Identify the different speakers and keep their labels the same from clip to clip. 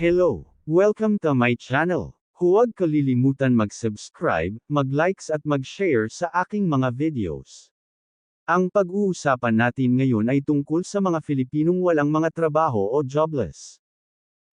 Speaker 1: Hello! Welcome to my channel. Huwag kalilimutan mag-subscribe, mag-likes at mag-share sa aking mga videos. Ang pag-uusapan natin ngayon ay tungkol sa mga Filipinong walang mga trabaho o jobless.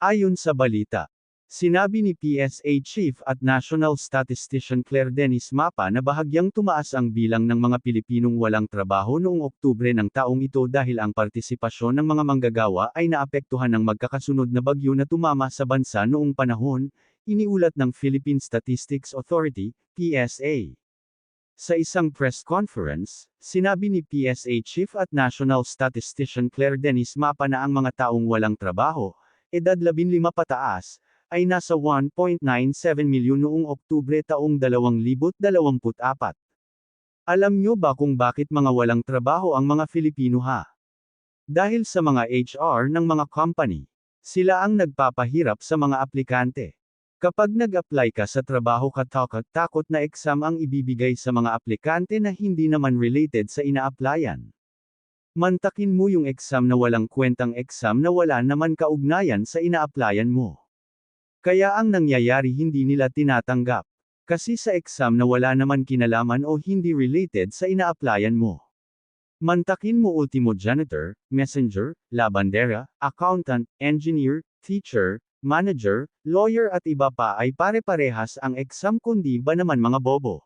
Speaker 1: Ayon sa balita, sinabi ni PSA Chief at National Statistician Claire Dennis Mapa na bahagyang tumaas ang bilang ng mga Pilipinong walang trabaho noong Oktubre ng taong ito dahil ang partisipasyon ng mga manggagawa ay naapektuhan ng magkakasunod na bagyo na tumama sa bansa noong panahon, iniulat ng Philippine Statistics Authority, PSA. Sa isang press conference, sinabi ni PSA Chief at National Statistician Claire Dennis Mapa na ang mga taong walang trabaho, edad 15 pataas, ay nasa 1.97 milyon noong Oktubre taong 2024. Alam nyo ba kung bakit mga walang trabaho ang mga Filipino ha? Dahil sa mga HR ng mga company. Sila ang nagpapahirap sa mga aplikante. Kapag nag-apply ka sa trabaho katakot-takot na exam ang ibibigay sa mga aplikante na hindi naman related sa ina-applyan. Mantakin mo yung exam na walang kwentang exam na wala naman kaugnayan sa ina-applyan mo. Kaya ang nangyayari hindi nila tinatanggap. Kasi sa exam na wala naman kinalaman o hindi related sa ina-applyan mo. Mantakin mo ultimo janitor, messenger, labandera, accountant, engineer, teacher, manager, lawyer at iba pa ay pare-parehas ang exam kundi ba naman mga bobo.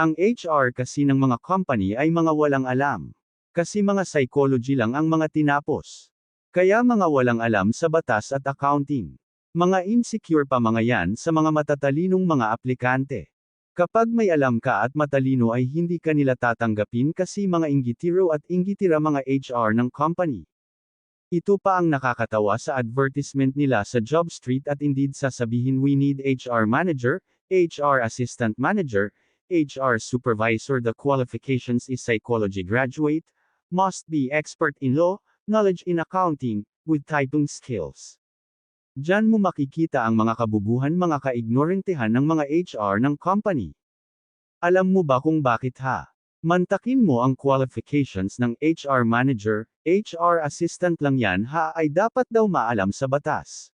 Speaker 1: Ang HR kasi ng mga company ay mga walang alam. Kasi mga psychology lang ang mga tinapos. Kaya mga walang alam sa batas at accounting. Mga insecure pa mga yan sa mga matatalinong mga aplikante. Kapag may alam ka at matalino ay hindi ka nila tatanggapin kasi mga inggitiro at inggitira mga HR ng company. Ito pa ang nakakatawa sa advertisement nila sa JobStreet at Indeed sasabihin we need HR manager, HR assistant manager, HR supervisor the qualifications is psychology graduate, must be expert in law, knowledge in accounting, with typing skills. Diyan mo makikita ang mga kabubuhan mga kaignorantehan ng mga HR ng company. Alam mo ba kung bakit ha? Mantakin mo ang qualifications ng HR manager, HR assistant lang yan ha ay dapat daw maalam sa batas.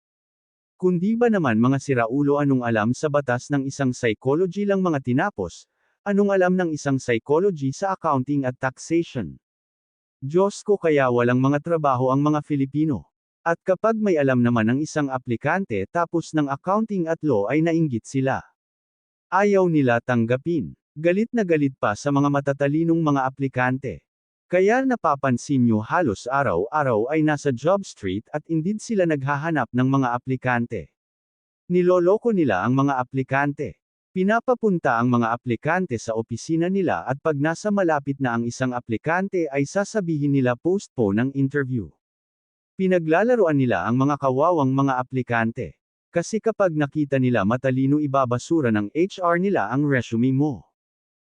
Speaker 1: Kundi ba naman mga siraulo anong alam sa batas ng isang psychology lang mga tinapos, anong alam ng isang psychology sa accounting at taxation. Diyos ko kaya walang mga trabaho ang mga Filipino. At kapag may alam naman ng isang aplikante tapos ng accounting at law ay nainggit sila. Ayaw nila tanggapin. Galit na galit pa sa mga matatalinong mga aplikante. Kaya napapansin nyo halos araw-araw ay nasa job street at indeed sila naghahanap ng mga aplikante. Niloloko nila ang mga aplikante. Pinapapunta ang mga aplikante sa opisina nila at pag nasa malapit na ang isang aplikante ay sasabihin nila postpone ang interview. Pinaglalaroan nila ang mga kawawang mga aplikante. Kasi kapag nakita nila matalino ibabasura ng HR nila ang resume mo.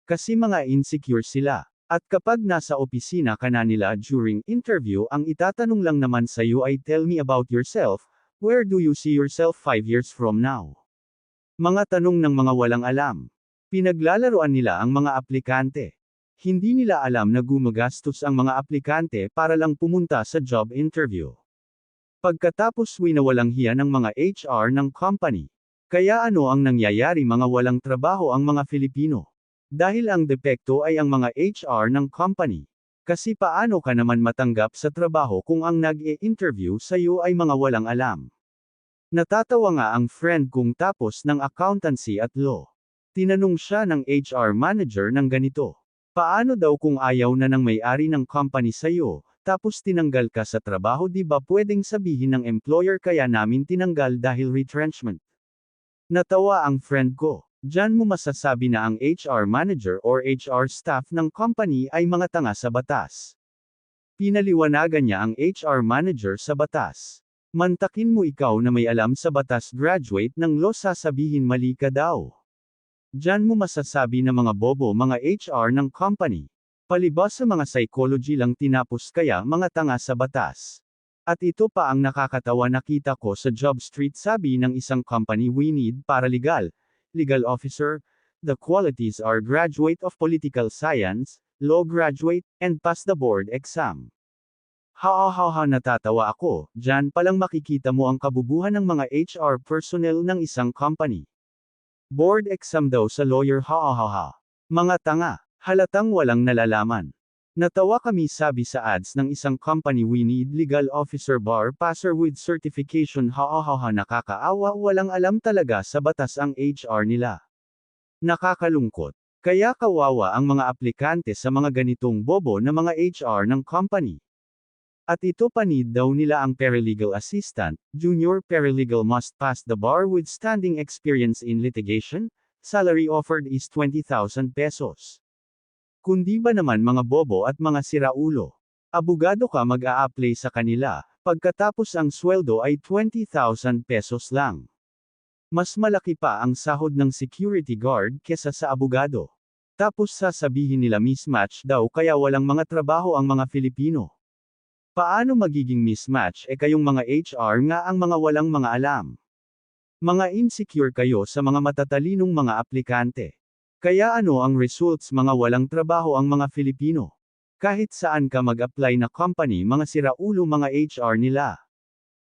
Speaker 1: Kasi mga insecure sila. At kapag nasa opisina ka na nila during interview ang itatanong lang naman sa iyo ay tell me about yourself, where do you see yourself 5 years from now? Mga tanong ng mga walang alam. Pinaglalaroan nila ang mga aplikante. Hindi nila alam na gumagastos ang mga aplikante para lang pumunta sa job interview. Pagkatapos winawalang hiya ng mga HR ng company. Kaya ano ang nangyayari mga walang trabaho ang mga Filipino? Dahil ang depekto ay ang mga HR ng company. Kasi paano ka naman matanggap sa trabaho kung ang nag-e-interview sa iyo ay mga walang alam? Natatawa nga ang friend kong tapos ng accountancy at law. Tinanong siya ng HR manager ng ganito. Paano daw kung ayaw na ng may-ari ng company sa iyo, tapos tinanggal ka sa trabaho di ba pwedeng sabihin ng employer kaya namin tinanggal dahil retrenchment? Natawa ang friend ko. Diyan mo masasabi na ang HR manager or HR staff ng company ay mga tanga sa batas. Pinaliwanagan niya ang HR manager sa batas. Mantakin mo ikaw na may alam sa batas graduate ng law sasabihin mali ka daw. Diyan mo masasabi na mga bobo mga HR ng company. Palibas sa mga psychology lang tinapos kaya mga tanga sa batas. At ito pa ang nakakatawa nakita ko sa job street sabi ng isang company we need para legal, legal officer, the qualities are graduate of political science, law graduate, and pass the board exam. Ha-ha-ha natatawa ako, dyan palang makikita mo ang kabubuhan ng mga HR personnel ng isang company. Board exam daw sa lawyer ha-ha-ha. Mga tanga, halatang walang nalalaman. Natawa kami sabi sa ads ng isang company we need legal officer bar passer with certification ha-ha-ha nakakaawa walang alam talaga sa batas ang HR nila. Nakakalungkot. Kaya kawawa ang mga aplikante sa mga ganitong bobo na mga HR ng company. At ito panid daw nila ang paralegal assistant, junior paralegal must pass the bar with standing experience in litigation, salary offered is 20,000 pesos. Kundi ba naman mga bobo at mga siraulo? Abogado ka mag-a-apply sa kanila, pagkatapos ang sweldo ay 20,000 pesos lang. Mas malaki pa ang sahod ng security guard kesa sa abogado. Tapos sasabihin nila mismatch daw kaya walang mga trabaho ang mga Filipino. Paano magiging mismatch e kayong mga HR nga ang mga walang mga alam? Mga insecure kayo sa mga matatalinong mga aplikante. Kaya ano ang results mga walang trabaho ang mga Filipino? Kahit saan ka mag-apply na company mga siraulo mga HR nila.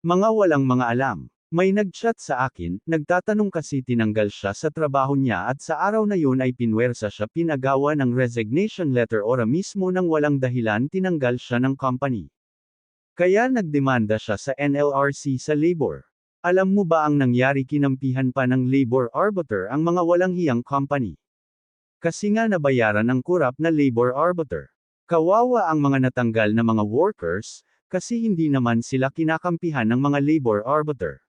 Speaker 1: Mga walang mga alam. May nag-chat sa akin, nagtatanong kasi tinanggal siya sa trabaho niya at sa araw na yun ay pinwersa siya pinagawa ng resignation letter ora mismo nang walang dahilan tinanggal siya ng company. Kaya nagdemanda siya sa NLRC sa labor. Alam mo ba ang nangyari kinampihan pa ng labor arbiter ang mga walang hiyang company? Kasi nga nabayaran ang kurap na labor arbiter. Kawawa ang mga natanggal na mga workers, kasi hindi naman sila kinakampihan ng mga labor arbiter.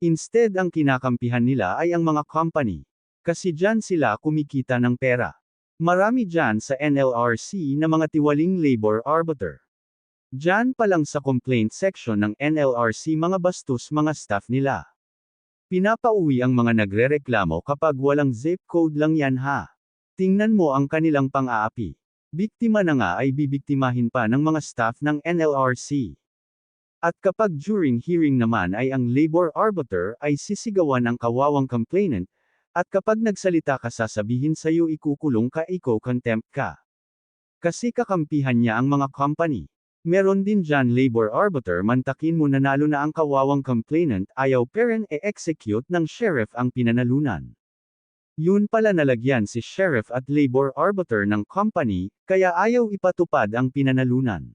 Speaker 1: Instead ang kinakampihan nila ay ang mga company. Kasi dyan sila kumikita ng pera. Marami dyan sa NLRC na mga tiwaling labor arbiter. Dyan pa lang sa complaint section ng NLRC mga bastos mga staff nila. Pinapauwi ang mga nagrereklamo kapag walang zip code lang yan ha. Tingnan mo ang kanilang pang-aapi. Biktima na nga ay bibiktimahin pa ng mga staff ng NLRC. At kapag during hearing naman ay ang labor arbiter ay sisigawan ang kawawang complainant, at kapag nagsalita ka sasabihin sa'yo ikukulong ka iko contempt ka. Kasi kakampihan niya ang mga company. Meron din dyan labor arbiter mantakin mo nanalo na ang kawawang complainant ayaw peren e-execute ng sheriff ang pinanalunan. Yun pala nalagyan si sheriff at labor arbiter ng company, kaya ayaw ipatupad ang pinanalunan.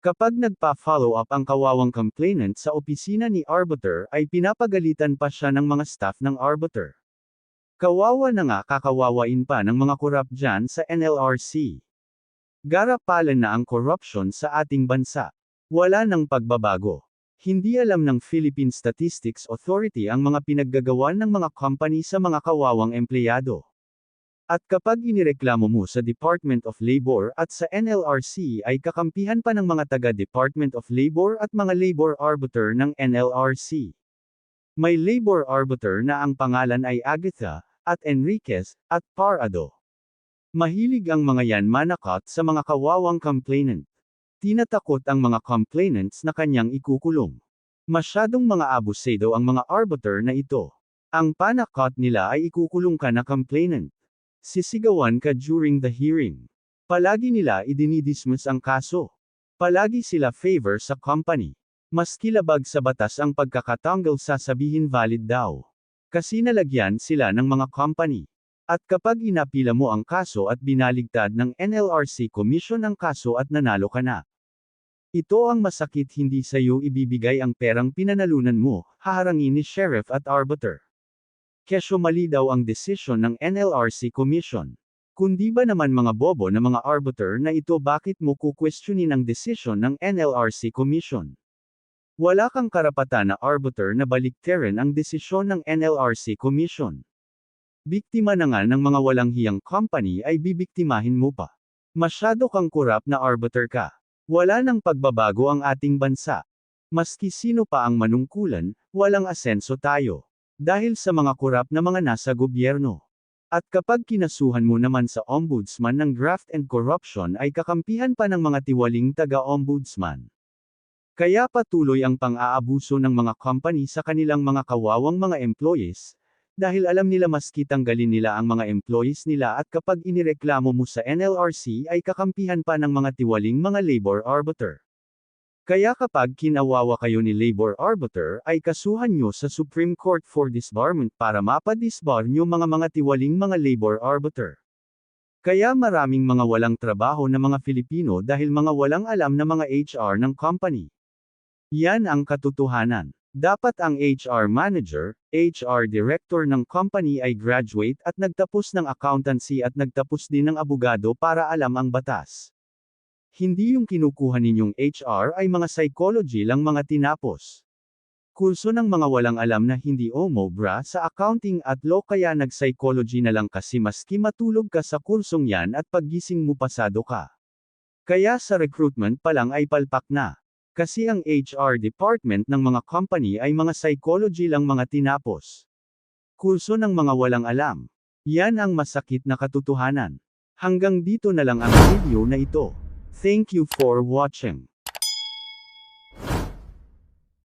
Speaker 1: Kapag nagpa-follow up ang kawawang complainant sa opisina ni arbiter ay pinapagalitan pa siya ng mga staff ng arbiter. Kawawa na nga kakawawain pa ng mga korap dyan sa NLRC. Garapalan na ang corruption sa ating bansa. Wala nang pagbabago. Hindi alam ng Philippine Statistics Authority ang mga pinaggagawa ng mga company sa mga kawawang empleyado. At kapag inireklamo mo sa Department of Labor at sa NLRC ay kakampihan pa ng mga taga-Department of Labor at mga labor arbiter ng NLRC. May labor arbiter na ang pangalan ay Agatha, at Enriquez, at Parado. Mahilig ang mga yan manakot sa mga kawawang complainant. Tinatakot ang mga complainants na kanyang ikukulong. Masyadong mga abusado ang mga arbiter na ito. Ang panakot nila ay ikukulong ka na complainant. Sisigawan ka during the hearing. Palagi nila idinidismiss ang kaso. Palagi sila favor sa company. Mas kilabag sa batas ang pagkakatanggal sasabihin valid daw. Kasi nalagyan sila ng mga company. At kapag inapila mo ang kaso at binaligtad ng NLRC Commission ang kaso at nanalo ka na. Ito ang masakit hindi sa iyo ibibigay ang perang pinanalunan mo, haharangin ni sheriff at arbiter. Kesyo mali daw ang desisyon ng NLRC Commission. Kundi ba naman mga bobo na mga arbiter na ito bakit mo kukwestiyonin ang desisyon ng NLRC Commission? Wala kang karapatan na arbiter na balikterin ang desisyon ng NLRC Commission. Biktima na nga ng mga walang hiyang company ay bibiktimahin mo pa. Masyado kang kurap na arbiter ka. Wala nang pagbabago ang ating bansa. Maski sino pa ang manungkulan, walang asenso tayo. Dahil sa mga kurap na mga nasa gobyerno. At kapag kinasuhan mo naman sa ombudsman ng graft and corruption ay kakampihan pa ng mga tiwaling taga-ombudsman. Kaya patuloy ang pang-aabuso ng mga company sa kanilang mga kawawang mga employees, dahil alam nila mas kitanggalin nila ang mga employees nila at kapag inireklamo mo sa NLRC ay kakampihan pa ng mga tiwaling mga labor arbiter. Kaya kapag kinawawa kayo ni labor arbiter ay kasuhan nyo sa Supreme Court for disbarment para mapadisbar nyo mga mga tiwaling mga labor arbiter. Kaya maraming mga walang trabaho na mga Filipino dahil mga walang alam na mga HR ng company. Yan ang katotohanan. Dapat ang HR manager, HR director ng company ay graduate at nagtapos ng accountancy at nagtapos din ng abogado para alam ang batas. Hindi yung kinukuha ninyong HR ay mga psychology lang mga tinapos. Kurso ng mga walang alam na hindi omobra sa accounting at law kaya nag-psychology na lang kasi maski matulog ka sa kursong yan at paggising mo pasado ka. Kaya sa recruitment pa lang ay palpak na. Kasi ang HR department ng mga company ay mga psychology lang mga tinapos. Kurso ng mga walang alam. Yan ang masakit na katotohanan. Hanggang dito na lang ang video na ito. Thank you for watching.